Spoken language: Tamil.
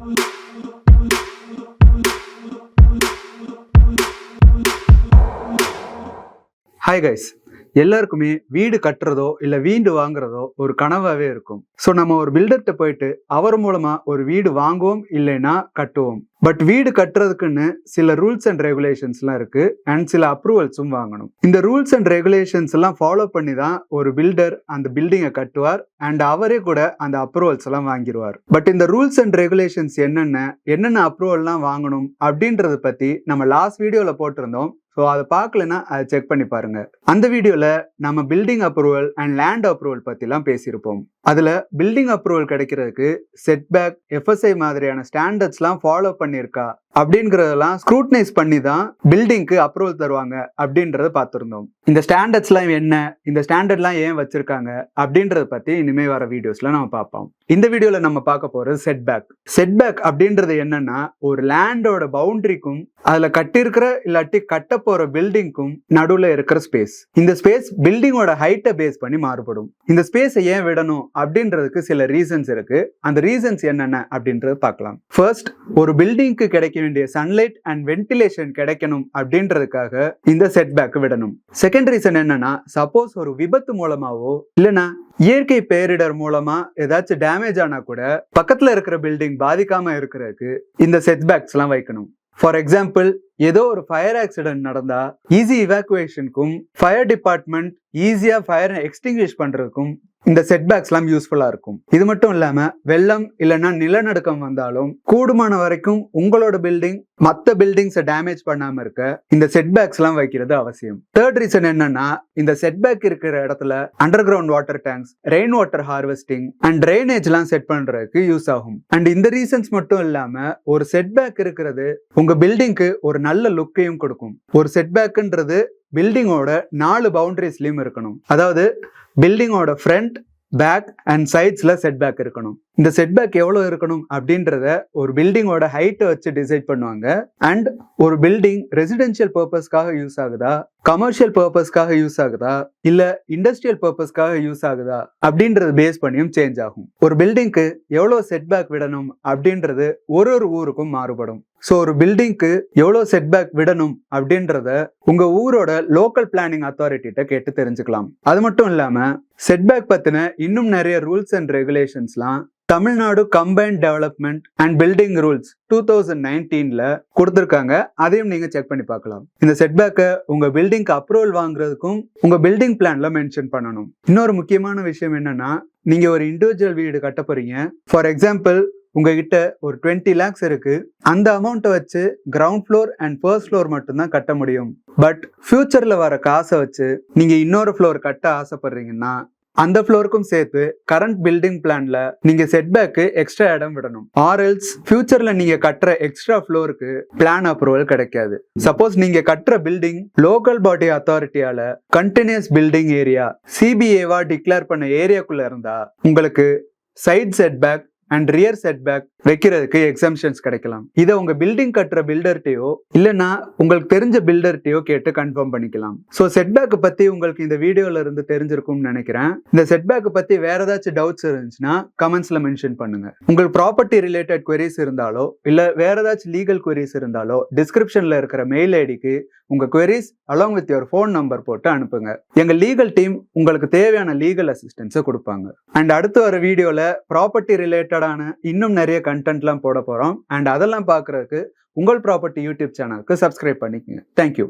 ஹாய் கைஸ் எல்லாருக்குமே வீடு கட்டுறதோ இல்லை வீடு வாங்குறதோ ஒரு கனவாகவே இருக்கும். ஸோ நம்ம ஒரு பில்டர்கிட்ட போயிட்டு அவர் மூலமாக ஒரு வீடு வாங்குவோம் இல்லைன்னா கட்டுவோம். பட் வீடு கட்டுறதுக்குன்னு சில ரூல்ஸ் அண்ட் ரெகுலேஷன்ஸ்லாம் இருக்கு. அண்ட் சில அப்ரூவல்ஸும் வாங்கணும். இந்த ரூல்ஸ் அண்ட் ரெகுலேஷன்ஸ் எல்லாம் ஃபாலோ பண்ணி தான் ஒரு பில்டர் அந்த பில்டிங்கை கட்டுவார். அண்ட் அவரே கூட அந்த அப்ரூவல்ஸ் எல்லாம் வாங்கிடுவார் பட் இந்த ரூல்ஸ் அண்ட் ரெகுலேஷன்ஸ் என்னென்ன என்னென்ன அப்ரூவல்லாம் வாங்கணும் அப்படின்றத பத்தி நம்ம லாஸ்ட் வீடியோல போட்டிருந்தோம். ஸோ அதை பார்க்கலன்னா அதை செக் பண்ணி பாருங்க. அந்த வீடியோல நம்ம building approval and land approval பத்திலாம் பேசியிருப்போம். அதுல பில்டிங் அப்ரூவல் கிடைக்கிறதுக்கு செட்பேக் எஃப்எஸ்ஐ மாதிரியான ஸ்டாண்டர்ட்ஸ்லாம் ஃபாலோ பண்ணி பண்ணியிருக்கா? அப்படிங்கிறதெல்லாம் ஸ்க்ரூட்னைஸ் பண்ணி தான் பில்டிங்க்கு அப்ரூவல் தருவாங்க அப்படின்றத பார்த்துருந்தோம். இந்த ஸ்டாண்டர்ட்ஸ்லாம் என்ன? இந்த ஸ்டாண்டர்ட்லாம் ஏன் வச்சிருக்காங்க? அப்படின்றத பத்தி இனிமே வர வீடியோஸ்ல நம்ம பார்ப்போம். இந்த வீடியோல நம்ம பார்க்க போறது செட்பேக் செட்பேக் அப்படின்றது என்னன்னா ஒரு லேண்டோட பவுண்டரிக்கும் அதுல கட்டியிருக்கிற இல்லாட்டி கட்ட போற பில்டிங்க்கும் நடுவுல இருக்கிற ஸ்பேஸ் இந்த ஸ்பேஸ் பில்டிங்கோட ஹைட்டை பேஸ் பண்ணி மாறுபடும். இந்த ஸ்பேஸை ஏன் விடணும்? அப்படின்றதுக்கு சில ரீசன்ஸ் இருக்கு. அந்த ரீசன்ஸ் என்னென்ன? அப்படின்றத பார்க்கலாம். ஃபர்ஸ்ட் ஒரு பில்டிங்க்கு கிடைக்க வேண்டிய சன்லைட் அண்ட் வென்டிலேஷன் கிடைக்கணும் அப்படின்றதுக்காக இந்த செட்பேக் விடணும். செகண்ட் ரீசன் என்னன்னா சப்போஸ் ஒரு விபத்து மூலமாவோ இல்லைன்னா இயற்கை பேரிடர் மூலமா ஏதாச்சும் டேமேஜ் ஆனா கூட பக்கத்துல இருக்கிற பில்டிங் பாதிக்காம இருக்கிறதுக்கு இந்த செட்பேக்ஸ் எல்லாம் வைக்கணும். ஃபார் எக்ஸாம்பிள் ஏதோ ஒரு ஃபயர் ஆக்சிடென்ட் நடந்தா ஈஸி இவாக்குவேஷனுக்கும் ஃபயர் டிபார்ட்மெண்ட் ஈஸியா ஃபயர் எக்ஸ்டிங்விஷ் பண்றதுக்கும் இந்த செட்பேக்ஸ்லாம் யூஸ்ஃபுல்லா இருக்கும். இது மட்டும் இல்லாமல் வெள்ளம் இல்லைன்னா நிலநடுக்கம் வந்தாலும் கூடுமான வரைக்கும் உங்களோட பில்டிங் மற்ற பில்டிங்ஸை டேமேஜ் பண்ணாமல் இருக்க இந்த செட்பேக்ஸ்லாம் வைக்கிறது அவசியம். தேர்ட் ரீசன் என்னன்னா இந்த செட்பேக் இருக்கிற இடத்துல underground water tanks rain water harvesting and ட்ரைனேஜ்லாம் set பண்றதுக்கு யூஸ் ஆகும். அண்ட் இந்த ரீசன்ஸ் மட்டும் இல்லாமல் ஒரு செட்பேக் இருக்கிறது உங்க பில்டிங்க்கு ஒரு நல்ல லுக்கையும் கொடுக்கும். ஒரு செட்பேக்குன்றது பில்டிங்கோட நாலு பவுண்டரிஸ்லையும் இருக்கணும். அதாவது பில்டிங்கோட ஃப்ரண்ட் பேக் அண்ட் சைட்ஸில் செட்பேக் இருக்கணும். இந்த செட்பேக் எவ்வளோ இருக்கணும் அப்படின்றத ஒரு பில்டிங்கோட ஹைட்டை வச்சு டிசைட் பண்ணுவாங்க. அண்ட் ஒரு பில்டிங் ரெசிடென்ஷியல் பர்பஸ்க்காக யூஸ் ஆகுதா? கமர்ஷியல் பர்பஸ்க்காக யூஸ் ஆகுதா? இல்ல இண்டஸ்ட்ரியல் பர்பஸ்க்காக யூஸ் ஆகுதா? அப்படின்றது பேஸ் பண்ணியும் சேஞ்ச் ஆகும். ஒரு பில்டிங்க்கு எவ்வளோ செட்பேக் விடணும் அப்படின்றது ஒரு ஒரு ஊருக்கும் மாறுபடும். ஸோ ஒரு பில்டிங்க்கு எவ்வளோ செட்பேக் விடணும் அப்படின்றத உங்க ஊரோட லோக்கல் பிளானிங் அத்தாரிட்டிகிட்ட கேட்டு தெரிஞ்சுக்கலாம். அது மட்டும் இல்லாம செட்பேக் பத்தின இன்னும் நிறைய rules and ரெகுலேஷன்ஸ்லாம் Tamil Nadu combine development and building rules two thousand நைன்டீன்ல கொடுத்துருக்காங்க. அதையும் நீங்க செக் பண்ணி பார்க்கலாம். இந்த செட்பேக்கை உங்க பில்டிங்க்கு அப்ரூவல் வாங்குறதுக்கும் உங்க பில்டிங் பிளான்ல மென்ஷன் பண்ணணும். இன்னொரு முக்கியமான விஷயம் என்னன்னா நீங்க ஒரு இண்டிவிஜுவல் வீடு கட்ட போறீங்க. ஃபார் எக்ஸாம்பிள் உங்ககிட்ட ஒரு டுவெண்ட்டி லேக்ஸ் இருக்கு. அந்த அமௌண்ட்டை வச்சு ground floor and first floor மட்டும்தான் கட்ட முடியும். பட் ஃபியூச்சர்ல வர காசை வச்சு நீங்க இன்னொரு ஃப்ளோர் கட்ட ஆசைப்படுறீங்கன்னா அந்த ஃப்ளோருக்கும் சேர்த்து கரண்ட் பில்டிங் பிளான்ல நீங்க செட்பேக்கு எக்ஸ்ட்ரா இடம் விடணும். ஆர்எல்ஸ் ஃபியூச்சர்ல நீங்க கட்டுற எக்ஸ்ட்ரா ஃப்ளோருக்கு பிளான் அப்ரூவல் கிடைக்காது. சப்போஸ் நீங்க கட்டுற பில்டிங் லோக்கல் பாடி அத்தாரிட்டியால கண்டினியூஸ் பில்டிங் ஏரியா சிபிஏவா டிக்ளேர் பண்ண ஏரியாக்குள்ள இருந்தா உங்களுக்கு side setback and rear setback வைக்கிறதுக்கு எக்ஸம்ஷன்ஸ் கிடைக்கலாம். இதை உங்க பில்டிங் கட்டுற பில்டர்ட்டையோ இல்லைன்னா உங்களுக்கு தெரிஞ்ச பில்டர்ட்டையோ கேட்டு கன்ஃபார்ம் பண்ணிக்கலாம். ஸோ செட்பேக் பத்தி உங்களுக்கு இந்த வீடியோல இருந்து தெரிஞ்சிருக்கும்னு நினைக்கிறேன். இந்த செட்பேக் பத்தி வேற ஏதாச்சும் டவுட்ஸ் இருந்துச்சுன்னா கமெண்ட்ஸ்ல மென்ஷன் பண்ணுங்க. உங்களுக்கு ப்ராப்பர்ட்டி ரிலேட்டட் கொரிஸ் இருந்தாலோ இல்ல வேற ஏதாச்சும் லீகல் கொரிஸ் இருந்தாலோ டிஸ்கிரிப்ஷன்ல இருக்கிற மெயில் ஐடிக்கு உங்கள் queries along with your phone number போட்டு அனுப்புங்க. எங்கள் லீகல் டீம் உங்களுக்கு தேவையான லீகல் அசிஸ்டன்ஸை கொடுப்பாங்க. அண்ட் அடுத்து வர வீடியோவில் ப்ராப்பர்ட்டி ரிலேட்டடான இன்னும் நிறைய கண்டென்ட்லாம் போட போகிறோம் அண்ட் அதெல்லாம் பார்க்குறதுக்கு உங்கள் ப்ராப்பர்ட்டி யூடியூப் சேனலுக்கு சப்ஸ்கிரைப் பண்ணிக்கங்க. Thank you